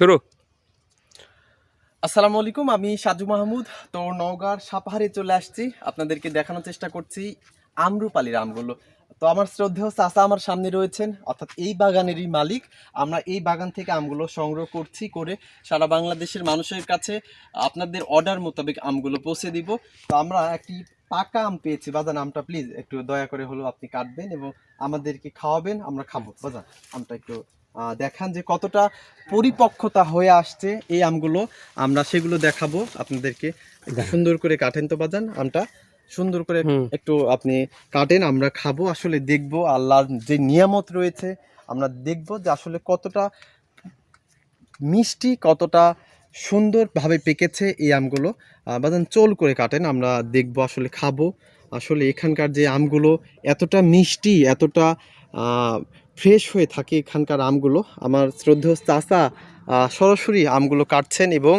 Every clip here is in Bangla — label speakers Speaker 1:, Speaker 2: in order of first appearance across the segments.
Speaker 1: শুরু।
Speaker 2: আসসালামু আলাইকুম, আমি সাজু মাহমুদ। তো নওগাঁর সাপাহারে চলে আসছি। আপনাদেরকে দেখানোর চেষ্টা করছি আমরুপালির আমগুলো। তো আমার শ্রদ্ধেয় চাচা আমার সামনে রয়েছেন, অর্থাৎ এই বাগানেরই মালিক। আমরা এই বাগান থেকে আমগুলো সংগ্রহ করছি করে সারা বাংলাদেশের মানুষের কাছে আপনাদের অর্ডার মোতাবেক আমগুলো পৌঁছে দিব। তো আমরা একটি পাকা আম পেয়েছি। বাজান, আমটা প্লিজ একটু দয়া করে হলো আপনি কাটবেন এবং আমাদেরকে খাওয়াবেন, আমরা খাব। বাজান, আমটা একটু দেখান যে কতটা পরিপক্কতা হয়ে আসছে এই আমগুলো। আমরা সেগুলো দেখাবো আপনাদেরকে। সুন্দর করে কাটেন তো বাজান আমটা। সুন্দর করে একটু আপনি কাটেন আমরা খাব আসলে দেখব আল্লাহর যে নিয়ামত রয়েছে আমরা দেখব যে আসলে কতটা মিষ্টি কতটা সুন্দরভাবে পেকেছে এই আমগুলো। বাজান চোল করে কাটেন আমরা দেখব আসলে খাব। আসলে এখানকার যে আমগুলো এতটা মিষ্টি এতটা ফ্রেশ হয়ে থাকে এখানকার আমগুলো। আমার শ্রদ্ধেয় চাষা সরাসরি আমগুলো কাটছেন এবং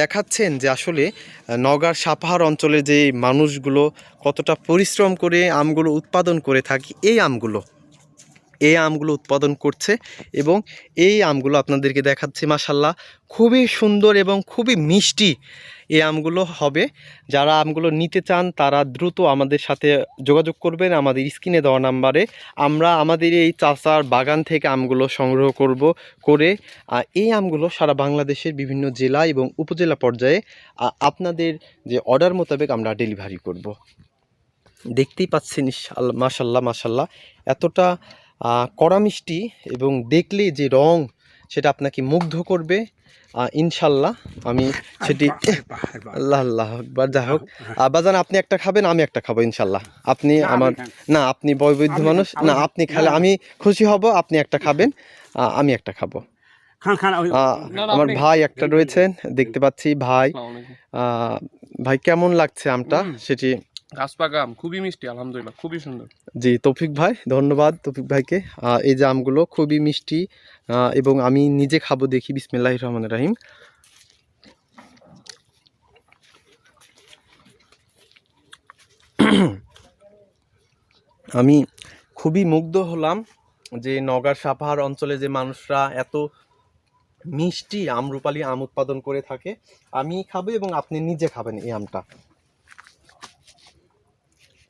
Speaker 2: দেখাচ্ছেন যে আসলে নগার সাপাহার অঞ্চলে যে মানুষগুলো কতটা পরিশ্রম করে আমগুলো উৎপাদন করে থাকি, এই আমগুলো। এই আমগুলো উৎপাদন করছে এবং এই আমগুলো আপনাদেরকে দেখাচ্ছি মাসাল্লাহ খুবই সুন্দর এবং খুবই মিষ্টি এই আমগুলো হবে। যারা আমগুলো নিতে চান, তারা দ্রুত আমাদের সাথে যোগাযোগ করবেন আমাদের স্ক্রিনে দেওয়া নাম্বারে। আমরা আমাদের এই চাচার বাগান থেকে আমগুলো সংগ্রহ করব করে এই আমগুলো সারা বাংলাদেশের বিভিন্ন জেলা এবং উপজেলা পর্যায়ে আপনাদের যে অর্ডার মোতাবেক আমরা ডেলিভারি করব। দেখতেই পাচ্ছেন, ইনশাআল্লাহ মাশাল্লাহ মাশাল্লাহ এতটা কড়া মিষ্টি এবং দেখলে যে রং সেটা আপনাকে মুগ্ধ করবে। ইনশাল্লাহ আমি সেটি আল্লাহ আল্লাহ আকবার যা হোক বাজান আপনি একটা খাবেন আমি একটা খাব ইনশাল্লাহ। আপনি আমার না আপনি বয়বৈধ মানুষ। না আপনি খেলে। আমি খুশি হব আপনি একটা খাবেন আমি একটা খাব। আমার ভাই একটা রয়েছেন দেখতে পাচ্ছি ভাই। ভাই কেমন লাগছে আমটা? সেটি
Speaker 1: গাছ পাকা আম খুবই মিষ্টি, আলহামদুলিল্লাহ, খুবই সুন্দর।
Speaker 2: জি, তৌফিক ভাই, ধন্যবাদ তৌফিক ভাইকে। এই যে আমগুলো খুবই মিষ্টি এবং আমি নিজে খাব দেখি বিসমিল্লাহ রহমান রাহিম। আমি খুবই মুগ্ধ হলাম যে নগার সাপাহার অঞ্চলে যে মানুষরা এত মিষ্টি আমরুপালি আম উৎপাদন করে থাকে, আমি খাব এবং আপনি নিজে খাবেন এই আমটা।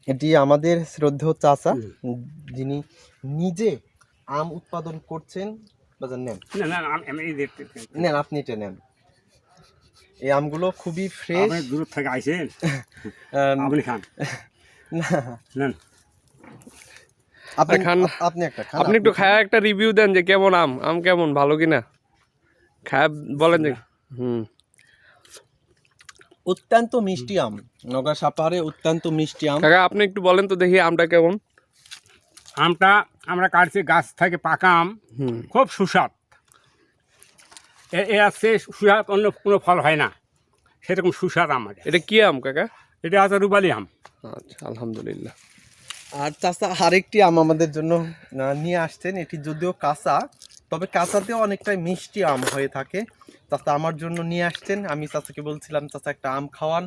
Speaker 2: এটি আমাদের শ্রদ্ধেয় চাচা যিনি নিজে আম উৎপাদন করছেন। বাজার নেন।
Speaker 3: না না
Speaker 2: নেন আপনি এটা নেন। এই আমগুলো খুবই ফ্রেশ
Speaker 3: দূর থেকে আইছেন? আপনি খান। নেন।
Speaker 2: আপনি
Speaker 1: খান।
Speaker 2: আপনি একটা খান
Speaker 1: আপনি একটু খায়া একটা রিভিউ দেন যে কেমন আম আম কেমন ভালো কিনা। খায়া বলেন যে হুম।
Speaker 2: অত্যন্ত মিষ্টি আম। নগা সাপাহারে অত্যন্ত মিষ্টি আম।
Speaker 1: কাকা আপনি একটু বলেন তো দেখি আমটা কেমন।
Speaker 3: আমটা আমরা কাটছি গাছ থেকে পাকা আম।
Speaker 1: হুম।
Speaker 3: খুব সুস্বাদ। এ- আছে সুস্বাদ অন্য কোনো ফল হয় না। সেরকম সুস্বাদ আম এটা।
Speaker 1: এটা কি আম কাকা?
Speaker 3: এটা আছে রুবালি আম।
Speaker 1: আচ্ছা আলহামদুলিল্লাহ।
Speaker 2: আর চাচা আরেকটি আম আমাদের জন্য নিয়ে আসছেন। এটি যদিও কাঁচা তবে কাঁচাতেও অনেকটাই মিষ্টি আম হয়ে থাকে। চাচা আমার জন্য নিয়ে আসছেন। আমি চাচাকে বলছিলাম, চাচা, একটা আম খাওয়ান।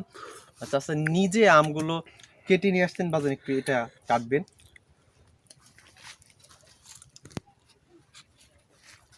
Speaker 2: চাচা নিজে আমগুলো কেটে নিয়ে আসছেন। বাজারে একটু এটা কাটবেন।